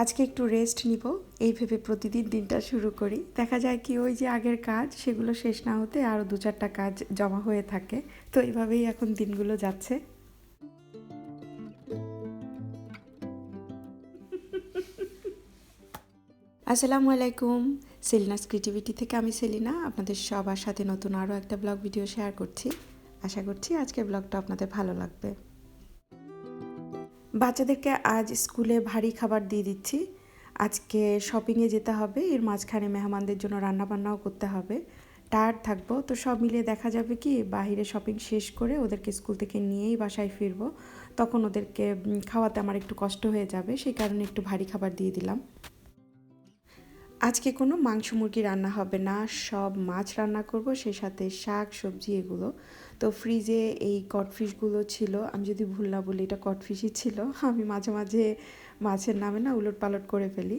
আজকে একটু রেস্ট নিব। এই ভেবে প্রতিদিন দিনটা শুরু করি। দেখা যায় কি, ওই যে আগের কাজ, সেগুলো শেষ না হতে আরও দু চারটা কাজ জমা হয়ে থাকে। তো এইভাবেই এখন দিনগুলো যাচ্ছে। আসসালামু আলাইকুম। সেলিনাস ক্রিয়েটিভিটি থেকে আমি সেলিনা, আপনাদের সবার সাথে নতুন আরও একটা ব্লগ ভিডিও শেয়ার করছি। আশা করছি আজকের ব্লগটা আপনাদের ভালো লাগবে। বাচ্চাদেরকে আজ স্কুলে ভারী খাবার দিয়ে দিচ্ছি। আজকে শপিংয়ে যেতে হবে, এর মাঝখানে মেহমানদের জন্য রান্নাবান্নাও করতে হবে। টায়ার্ড থাকব, তো সব মিলিয়ে দেখা যাবে কি বাহিরে শপিং শেষ করে ওদেরকে স্কুল থেকে নিয়েই বাসায় ফিরবো। তখন ওদেরকে খাওয়াতে আমার একটু কষ্ট হয়ে যাবে, সেই কারণে একটু ভারী খাবার দিয়ে দিলাম। আজকে কোনো মাংস মুরগি রান্না হবে না, সব মাছ রান্না করব, সেই সাথে শাক, সবজি এগুলো। তো ফ্রিজে এই কটফিশগুলো ছিল, আমি যদি ভুল না বলি, এটা কটফিশই ছিল, আমি মাঝে মাঝে মাছের নামে না উলট পালট করে ফেলি।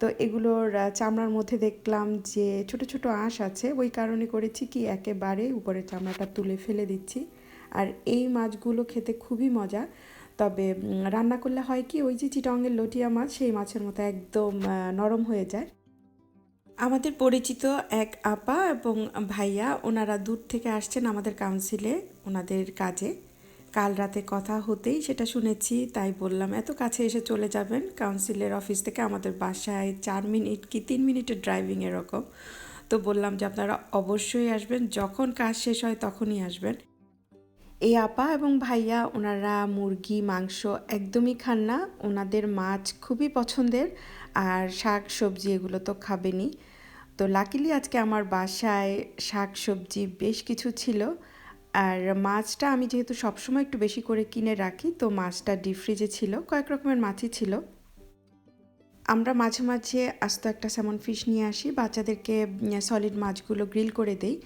তো এগুলোর চামড়ার মধ্যে দেখলাম যে ছোট ছোট আঁশ আছে, ওই কারণে করেছি কি একেবারে উপরের চামড়াটা তুলে ফেলে দিচ্ছি। আর এই মাছগুলো খেতে খুবই মজা, তবে রান্না করলে হয় কি, ওই যে চিটংয়ের লটিয়া মাছ, সেই মাছের মতো একদম নরম হয়ে যায়। আমাদের পরিচিত এক আপা এবং ভাইয়া, ওনারা দূর থেকে আসছেন আমাদের কাউন্সিলে ওনাদের কাজে। কাল রাতে কথা হতেই সেটা শুনেছি, তাই বললাম, এত কাছে এসে চলে যাবেন। কাউন্সিলের অফিস থেকে আমাদের বাসায় চার মিনিট কি তিন মিনিটের ড্রাইভিং এরকম। তো বললাম যে, আপনারা অবশ্যই আসবেন। যখন কাজ শেষ হয় তখনই আসবেন। এই আপা এবং ভাইয়া ওনারা মুরগি, মাংস একদমই খান না। ওনাদের মাছ খুবই পছন্দের আর শাক সবজি এগুলো তো খাবেনই। তো লাকিলি আজকে আমার বাসায় শাক সবজি বেশ কিছু ছিল। আর মাছটা আমি যেহেতু সবসময় একটু বেশি করে কিনে রাখি, তো মাছটা ডিপ ফ্রিজে ছিল, কয়েক রকমের মাছই ছিল। আমরা মাঝে মাঝে আস্ত একটা স্যামন ফিশ নিয়ে আসি। বাচ্চাদেরকে সলিড মাছগুলো গ্রিল করে দেই।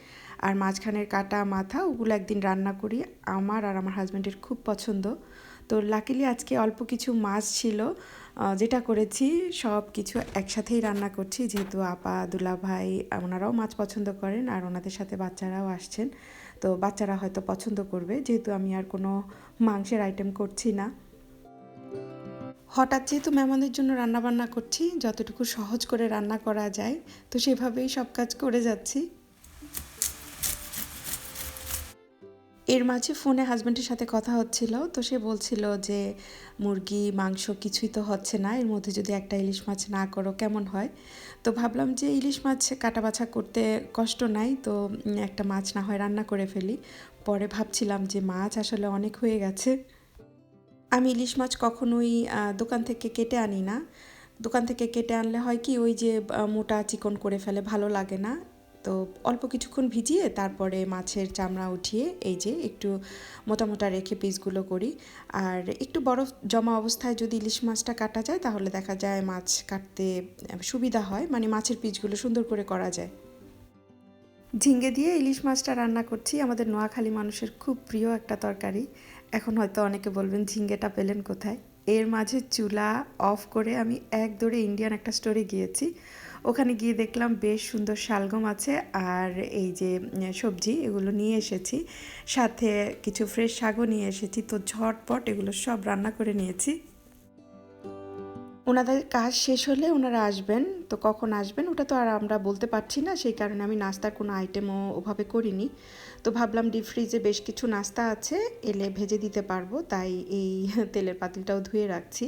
আর মাঝখানের কাটা মাথা ওগুলো একদিন রান্না করি। আমার আর আমার হাজব্যান্ডের খুব পছন্দ। তো লাকিলি আজকে অল্প কিছু মাছ ছিল যেটা করেছি সব কিছু একসাথেই রান্না করছি। যেহেতু আপা, দুলা ভাই, ওনারাও মাছ পছন্দ করেন আর ওনাদের সাথে বাচ্চারাও আসছেন। তো বাচ্চারা হয়তো পছন্দ করবে, যেহেতু আমি আর কোনো মাংসের আইটেম করছি না। হঠাৎ যেহেতু মেহমানদের জন্য রান্না বান্না করছি, যতটুকু সহজ করে রান্না করা যায়, তো সেভাবেই সব কাজ করে যাচ্ছি। এর মাঝে ফোনে হাজব্যান্ডের সাথে কথা হচ্ছিল, তো সে বলছিল যে, মুরগি, মাংস কিছুই তো হচ্ছে না, এর মধ্যে যদি একটা ইলিশ মাছ না করো, কেমন হয়? তো ভাবলাম যে, ইলিশ মাছ কাটা বাছা করতে কষ্ট নাই, তো একটা মাছ না হয় রান্না করে ফেলি। পরে ভাবছিলাম যে, মাছ আসলে অনেক হয়ে গেছে। আমি ইলিশ মাছ কখনোই দোকান থেকে কেটে আনি না। দোকান থেকে কেটে আনলে হয় কি, ওই যে মোটা চিকন করে ফেলে, ভালো লাগে না। তো অল্প কিছুক্ষণ ভিজিয়ে তারপরে মাছের চামড়া উঠিয়ে এই যে একটু মোটা মোটা রেখে পিসগুলো করি। আর একটু বরফ জমা অবস্থায় যদি ইলিশ মাছটা কাটা যায়, তাহলে দেখা যায় মাছ কাটতে সুবিধা হয়। মানে মাছের পিসগুলো সুন্দর করে করা যায়। ঝিঙ্গে দিয়ে ইলিশ মাছটা রান্না করছি। আমাদের নোয়াখালী মানুষের খুব প্রিয় একটা তরকারি। এখন হয়তো অনেকে বলবেন, ঝিঙ্গেটা পেলেন কোথায়? এর মাঝে চুলা অফ করে আমি এক দৌড়ে ইন্ডিয়ান একটা স্টোরে গিয়েছি। ওখানে গিয়ে দেখলাম বেশ সুন্দর শালগম আছে আর এই যে সবজি এগুলো নিয়ে এসেছি। সাথে কিছু ফ্রেশ শাকও নিয়ে এসেছি। তো ঝটপট এগুলো সব রান্না করে নিয়েছি। ওনাদের কাজ শেষ হলে ওনারা আসবেন। তো কখন আসবেন ওটা তো আর আমরা বলতে পারছি না। সেই কারণে আমি নাস্তার কোনো আইটেমও ওভাবে করিনি। তো ভাবলাম ডিপ ফ্রিজে বেশ কিছু নাস্তা আছে, এলে ভেজে দিতে পারব। তাই এই তেলের পাতিলটাও ধুয়ে রাখছি।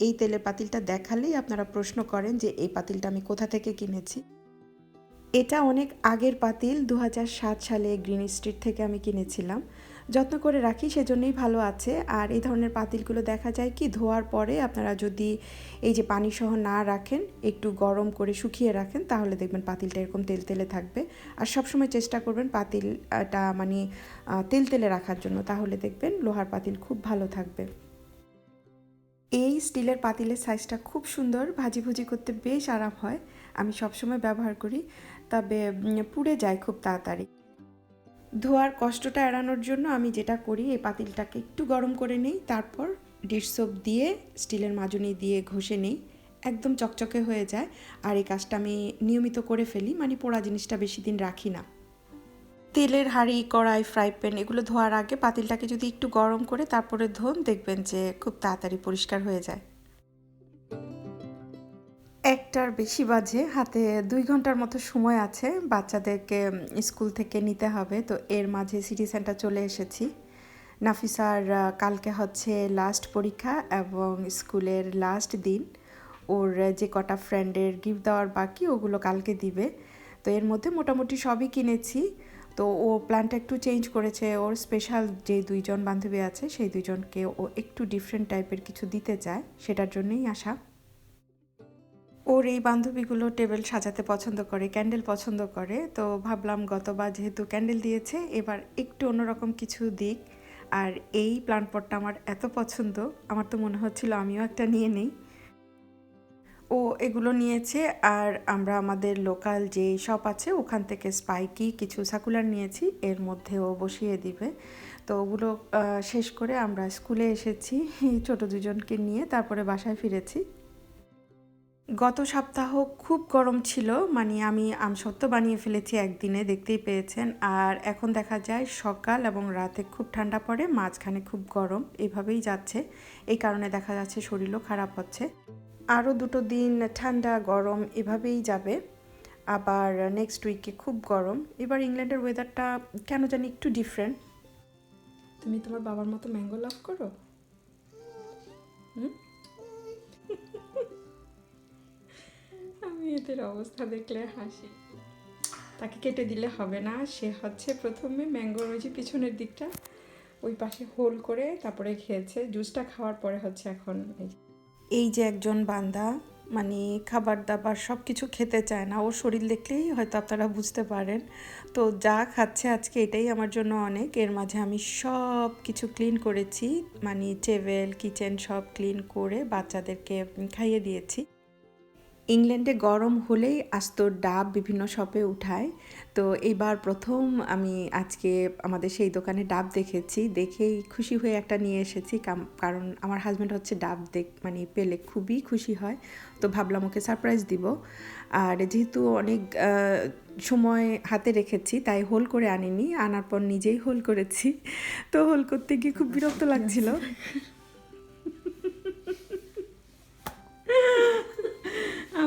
এই তেলের পাতিলটা দেখালেই আপনারা প্রশ্ন করেন যে এই পাতিলটা আমি কোথা থেকে কিনেছি। এটা অনেক আগের পাতিল দু হাজার সাত সালে গ্রিন স্ট্রিট থেকে আমি কিনেছিলাম। যত্ন করে রাখি, সেজন্যই ভালো আছে। আর এই ধরনের পাতিলগুলো দেখা যায় কি, ধোয়ার পরে আপনারা যদি এই যে পানি সহ না রাখেন, একটু গরম করে শুকিয়ে রাখেন, তাহলে দেখবেন পাতিলটা এরকম তেল তেলে থাকবে। আর সবসময় চেষ্টা করবেন পাতিলটা মানে তেল তেলে রাখার জন্য, তাহলে দেখবেন লোহার পাতিল খুব ভালো থাকবে। এই স্টিলের পাতিলের সাইজটা খুব সুন্দর ভাজি ভুজি করতে বেশ আরাম হয়। আমি সবসময় ব্যবহার করি, তবে পুড়ে যায় খুব তাড়াতাড়ি। ধোয়ার কষ্টটা এড়ানোর জন্য আমি যেটা করি, এই পাতিলটাকে একটু গরম করে নিই, তারপর ডিশ সোপ দিয়ে স্টিলের মাজুনি দিয়ে ঘষে নিই, একদম চকচকে হয়ে যায়। আর এই কাজটা আমি নিয়মিত করে ফেলি মানে পোড়া জিনিসটা বেশি দিন রাখি না। তেলের হাঁড়ি, কড়াই ফ্রাই প্যান এগুলো ধোয়ার আগে পাতিলটাকে যদি একটু গরম করে তারপরে ধোন, দেখবেন যে খুব তাড়াতাড়ি পরিষ্কার হয়ে যায়। একটার বেশি বাজে, হাতে দুই ঘণ্টার মতো সময় আছে, বাচ্চাদেরকে স্কুল থেকে নিতে হবে, তো এর মাঝে সিটি সেন্টার চলে এসেছি। নাফিসার কালকে হচ্ছে লাস্ট পরীক্ষা এবং স্কুলের লাস্ট দিন। ওর যে কটা ফ্রেন্ডের গিফট দেওয়ার বাকি, ওগুলো কালকে দিবে। তো এর মধ্যে মোটামুটি সবই কিনেছি। তো ও প্ল্যানটা একটু চেঞ্জ করেছে। ওর স্পেশাল যে দুইজন বান্ধবী আছে, সেই দুইজনকে ও একটু ডিফারেন্ট টাইপের কিছু দিতে চায়, সেটার জন্যই আসা ওর এই বান্ধবীগুলো টেবিল সাজাতে পছন্দ করে ক্যান্ডেল পছন্দ করে। তো ভাবলাম গতবার যেহেতু ক্যান্ডেল দিয়েছে, এবার একটু অন্যরকম কিছু দিক। আর এই প্লান্ট পটটা আমার এত পছন্দ, আমার তো মনে হচ্ছিল আমিও একটা নিয়ে নেই। ও এগুলো নিয়েছে আর আমরা আমাদের লোকাল যে শপ আছে ওখান থেকে স্পাইকি কিছু সাকুলার নিয়েছি, এর মধ্যে ও বসিয়ে দিবে। তো ওগুলো শেষ করে আমরা স্কুলে এসেছি, ছোট দুজনকে নিয়ে তারপরে বাসায় ফিরেছি। গত সপ্তাহ খুব গরম ছিল মানে আমি আমসত্ত্ব বানিয়ে ফেলেছি একদিনে, দেখতেই পেয়েছেন। আর এখন দেখা যায় সকাল এবং রাতে খুব ঠান্ডা পড়ে, মাঝখানে খুব গরম, এভাবেই যাচ্ছে। এই কারণে দেখা যাচ্ছে শরীরও খারাপ হচ্ছে। আরও দুটো দিন ঠান্ডা, গরম এভাবেই যাবে। আবার নেক্সট উইকে খুব গরম। এবার ইংল্যান্ডের ওয়েদারটা কেন জানি একটু ডিফারেন্ট তুমি তোমার বাবার মতো ম্যাঙ্গো লাভ করো? আমি এদের অবস্থা দেখলে হাসি। তাকে কেটে দিলে হবে না। সে হচ্ছে প্রথমে ম্যাঙ্গোর ওই যে পিছনের দিকটা। ওই পাশে হোল করে তারপরে খেয়েছে। জুসটা খাওয়ার পরে হচ্ছে এখন এই এই যে একজন বান্দা মানে খাবার দাবার সব কিছু খেতে চায় না, ওর শরীর দেখলেই হয়তো আপনারা বুঝতে পারেন। তো যা খাচ্ছে আজকে এটাই আমার জন্য অনেক। এর মাঝে আমি সব কিছু ক্লিন করেছি মানে টেবিল কিচেন সব ক্লিন করে বাচ্চাদেরকে খাইয়ে দিয়েছি। ইংল্যান্ডে গরম হলেই আস্ত ডাব বিভিন্ন শপে উঠায়। তো এইবার প্রথম আমি আজকে আমাদের সেই দোকানে ডাব দেখেছি দেখেই খুশি হয়ে একটা নিয়ে এসেছি কাম- কারণ আমার হাজব্যান্ড হচ্ছে ডাব দেখ মানে পেলে খুবই খুশি হয় তো ভাবলাম ওকে সারপ্রাইজ দিব। আর যেহেতু অনেক সময় হাতে রেখেছি তাই হোল করে আনিনি আনার পর নিজেই হোল করেছি তো হোল করতে গিয়ে খুব বিরক্ত লাগছিল।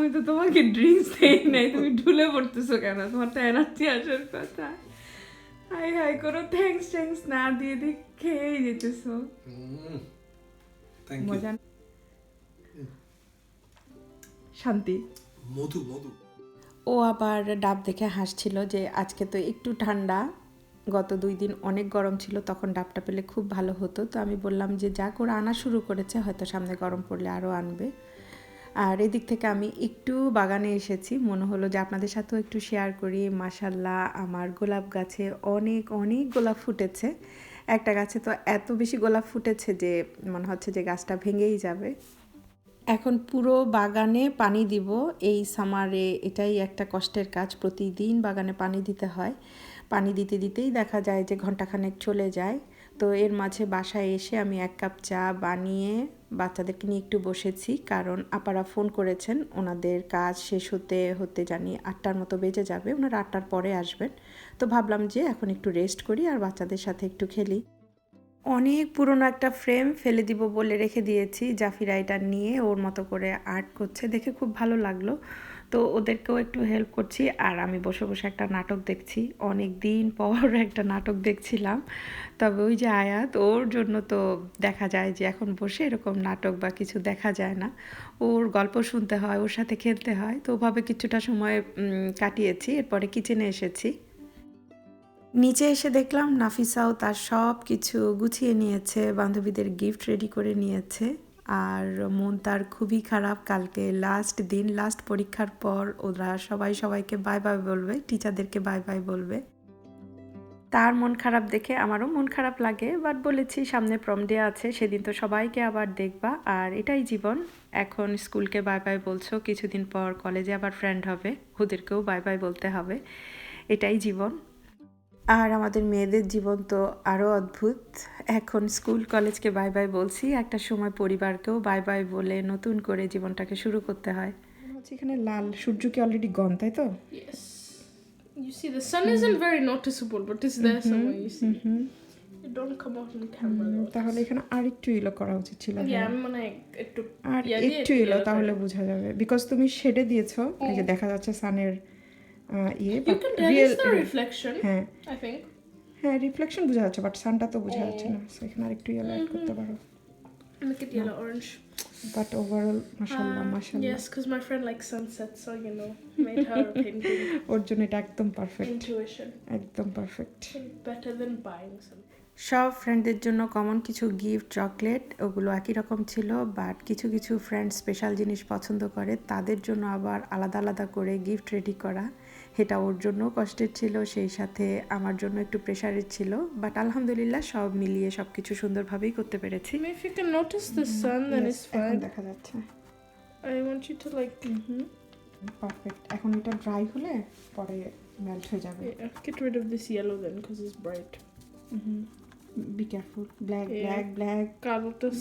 আমি তো তোমাকে ড্রিঙ্কস দেই নাই তুমি ঢুলে পড়তেছো কেন? তোমার তো এনার্জি আসার কথা। হাই হাই করো থ্যাঙ্কস থ্যাঙ্কস না দিয়ে দিয়ে খেয়েই যেতেছো. মজা শান্তি। মধু মধু। ও আবার ডাব দেখে হাসছিল যে আজকে তো একটু ঠান্ডা। গত দুই দিন অনেক গরম ছিল তখন ডাবটা পেলে খুব ভালো হতো। তো আমি বললাম যে যা করে আনা শুরু করেছে হয়তো সামনে গরম পড়লে আরও আনবে। আর এদিক থেকে আমি একটু বাগানে এসেছি। মনে হলো যে আপনাদের সাথেও একটু শেয়ার করি। মাসাল্লাহ আমার গোলাপ গাছে অনেক অনেক গোলাপ ফুটেছে। একটা গাছে তো এত বেশি গোলাপ ফুটেছে যে মনে হচ্ছে যে গাছটা ভেঙেই যাবে। এখন পুরো বাগানে পানি দিব। এই সামারে এটাই একটা কষ্টের কাজ। প্রতিদিন বাগানে পানি দিতে হয়। পানি দিতে দিতেই দেখা যায় যে ঘন্টাখানেক চলে যায়। তো এর মাঝে বাসায় এসে আমি এক কাপ চা বানিয়ে বাচ্চাদেরকে নিয়ে একটু বসেছি, কারণ আপারা ফোন করেছেন, ওনাদের কাজ শেষ হতে হতে জানি আটটার মতো বেজে যাবে, ওনারা আটটার পরে আসবেন। তো ভাবলাম যে এখন একটু রেস্ট করি আর বাচ্চাদের সাথে একটু খেলি। অনেক পুরনো একটা ফ্রেম ফেলে দিব বলে রেখে দিয়েছি, জাফিরা এটা নিয়ে ওর মতো করে আর্ট করছে, দেখে খুব ভালো লাগল। তো ওদেরকেও একটু হেল্প করছি। আর আমি বসে বসে একটা নাটক দেখছি। অনেক দিন পর একটা নাটক দেখছিলাম। তবে ওই যে আয়াত, ওর জন্য তো দেখা যায় যে এখন বসে এরকম নাটক বা কিছু দেখা যায় না। ওর গল্প শুনতে হয়, ওর সাথে খেলতে হয়। তো ওভাবে কিছুটা সময় কাটিয়েছি। এরপরে কিচেনে এসেছি। নিচে এসে দেখলাম নাফিসাও তার সব কিছু গুছিয়ে নিয়েছে, বান্ধবীদের গিফট রেডি করে নিয়েছে। আর মন তার খুবই খারাপ। কালকে লাস্ট দিন লাস্ট পরীক্ষার পর ওরা সবাই সবাইকে বাই বাই বলবে টিচারদেরকে বাই বাই বলবে। তার মন খারাপ দেখে আমারও মন খারাপ লাগে বাট বলেছি সামনে প্রম ডে আছে, সেদিন তো সবাইকে আবার দেখবা। আর এটাই জীবন, এখন স্কুলকে বাই বাই বলছো, কিছুদিন পর কলেজে আবার ফ্রেন্ড হবে, ওদেরকেও বাই বাই বলতে হবে। এটাই জীবন। আর আমাদের মেয়েদের জীবন তো আরও অদ্ভুত এখন স্কুল কলেজকে বাই বাই বলছি একটা সময় পরিবারকেও বাই বাই বলে নতুন করে জীবনটাকে শুরু করতে হয় হচ্ছে এখানে লাল সূর্য কি অলরেডি গন তাই তো Yes. You see, the sun isn't very noticeable, but it's there somewhere. You see. It don't come out on camera তাহলে এখানে আরেকটু ইলো করা উচিত ছিল হ্যাঁ। একটু আর একটু yellow তাহলে বোঝা যাবে বিকজ তুমি শেডে দিয়েছ এই যে দেখা যাচ্ছে সানের ইয়ে হ্যাঁ। হ্যাঁ রিফ্লেকশন বোঝা যাচ্ছে বাট সানটা তো বোঝা যাচ্ছে না So এখানে আরেকটু ইয়েলো অ্যাড করতে পারো। Make it yellow orange. But overall মাশাআল্লাহ মাশাআল্লাহ। yes, because my friend likes sunset, so you know, made her a painting. ওর জন্য এটা একদম পারফেক্ট intuition. একদম perfect Better than buying some. সব ফ্রেন্ডদের জন্য কমন কিছু গিফট চকলেট ওগুলো একই রকম ছিল বাট কিছু কিছু ফ্রেন্ড স্পেশাল জিনিস পছন্দ করে তাদের জন্য আবার আলাদা আলাদা করে গিফট রেডি করা। এটা ওর জন্য কষ্টের ছিল সেই সাথে আমার জন্য একটু প্রেশারের ছিল বাট আলহামদুলিল্লাহ সব মিলিয়ে সব কিছু সুন্দরভাবেই করতে পেরেছি the sun, then Yes, it's এখন fine. দেখা যাচ্ছে I want you to like perfect এখন এটা ড্রাই হলে পরে মেল্ট হয়ে যাবে get rid of this yellow then, because it's bright. Be careful black black black না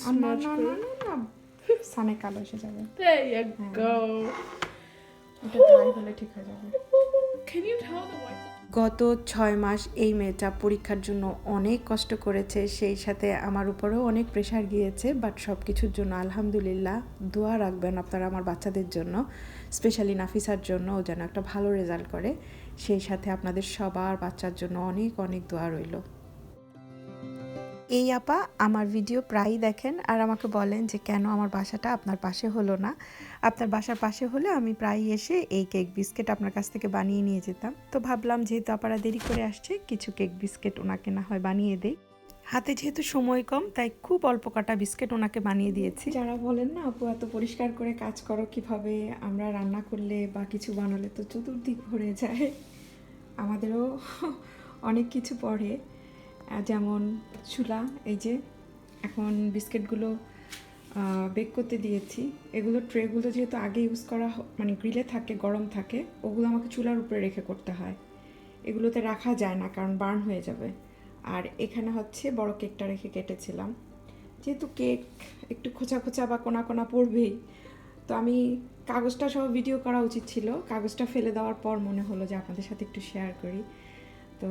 smudge. না করে। সানে কালো এসে যাবে There you Yeah. এটা ড্রাই হলে ঠিক হয়ে যাবে গত ছয় মাস এই মেয়েটা পরীক্ষার জন্য অনেক কষ্ট করেছে, সেই সাথে আমার উপরেও অনেক প্রেশার গিয়েছে বাট সব কিছুর জন্য আলহামদুলিল্লাহ দোয়া রাখবেন আপনারা আমার বাচ্চাদের জন্য স্পেশালি নাফিসার জন্য, ও যেন একটা ভালো রেজাল্ট করে। সেই সাথে আপনাদের সবার বাচ্চার জন্য অনেক অনেক দোয়া রইল। এই আপা আমার ভিডিও প্রায়ই দেখেন আর আমাকে বলেন যে, কেন আমার বাসাটা আপনার পাশে হলো না? আপনার বাসার পাশে হলে আমি প্রায়ই এসে এই কেক বিস্কিট আপনার কাছ থেকে বানিয়ে নিয়ে যেতাম। তো ভাবলাম যেহেতু আপারা দেরি করে আসছে, কিছু কেক বিস্কিট ওনাকে না হয় বানিয়ে দেই। হাতে যেহেতু সময় কম, তাই খুব অল্প কাটা বিস্কিট ওনাকে বানিয়ে দিয়েছি। যারা বলেন না, আপু, এত পরিষ্কার করে কাজ করো কীভাবে? আমরা রান্না করলে বা কিছু বানালে তো চতুর্দিক ভরে যায়। আমাদেরও অনেক কিছু পড়ে। যেমন চুলা, এই যে এখন বিস্কিটগুলো বেক করতে দিয়েছি। এগুলো ট্রেগুলো যেহেতু আগে ইউজ করা মানে গ্রিলে থাকে, গরম থাকে, ওগুলো আমাকে চুলার উপরে রেখে করতে হয়। এগুলোতে রাখা যায় না কারণ বার্ন হয়ে যাবে। আর এখানে হচ্ছে বড় কেকটা রেখে কেটেছিলাম। যেহেতু কেক একটু খোঁচা খোঁচা বা কোনা কোনা পড়বেই, তো আমি কাগজটা সহ ভিডিও করা উচিত ছিল। কাগজটা ফেলে দেওয়ার পর মনে হলো যে আপনাদের সাথে একটু শেয়ার করি। তো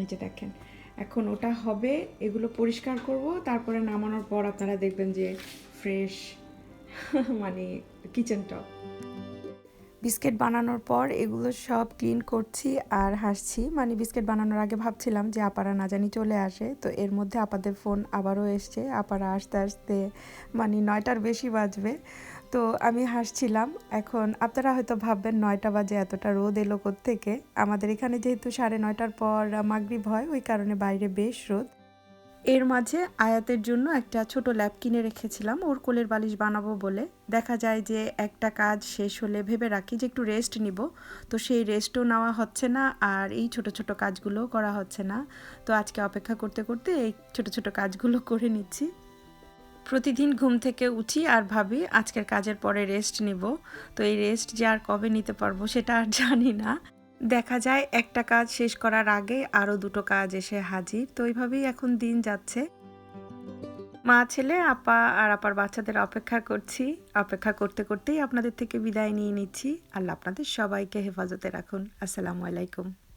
এই যে দেখেন এখন ওটা হবে, এগুলো পরিষ্কার করব, তারপরে নামানোর পর আপনারা দেখবেন যে ফ্রেশ মানে কিচেন টপ বিস্কিট বানানোর পর এগুলো সব ক্লিন করছি আর হাসছি। মানে বিস্কিট বানানোর আগে ভাবছিলাম যে আপারা না জানি চলে আসে, তো এর মধ্যে আপাদের ফোন আবারও এসছে। আপারা আসতে আসতে মানে নয়টার বেশি বাজবে। তো আমি হাসছিলাম। এখন আপনারা হয়তো ভাববেন, নয়টা বাজে, এতটা রোদ এলো থেকে আমাদের এখানে যেহেতু সাড়ে নয়টার পর মাগরিব হয়, ওই কারণে বাইরে বেশ রোদ। এর মাঝে আয়াতের জন্য একটা ছোট ল্যাব কিনে রেখেছিলাম, ওর কোলের বালিশ বানাবো বলে। দেখা যায় যে একটা কাজ শেষ হলে ভেবে রাখি যে একটু রেস্ট নিব। তো সেই রেস্টও নেওয়া হচ্ছে না, আর এই ছোট ছোট কাজগুলোও করা হচ্ছে না। তো আজকে অপেক্ষা করতে করতে এই ছোট ছোট কাজগুলো করে নিচ্ছি। প্রতিদিন ঘুম থেকে উঠি আর ভাবি, আজকের কাজের পরে রেস্ট নিব। তো এই রেস্ট যে আর কবে নিতে পারব সেটা আর জানি না। দেখা যায় একটা কাজ শেষ করার আগে আরও দুটো কাজ এসে হাজির। তো এইভাবেই এখন দিন যাচ্ছে। মা, ছেলে, আপা আর আপার বাচ্চাদের অপেক্ষা করছি। অপেক্ষা করতে করতেই আপনাদের থেকে বিদায় নিয়ে নিচ্ছি। আল্লাহ আপনাদের সবাইকে হেফাজতে রাখুন। আসসালামু আলাইকুম।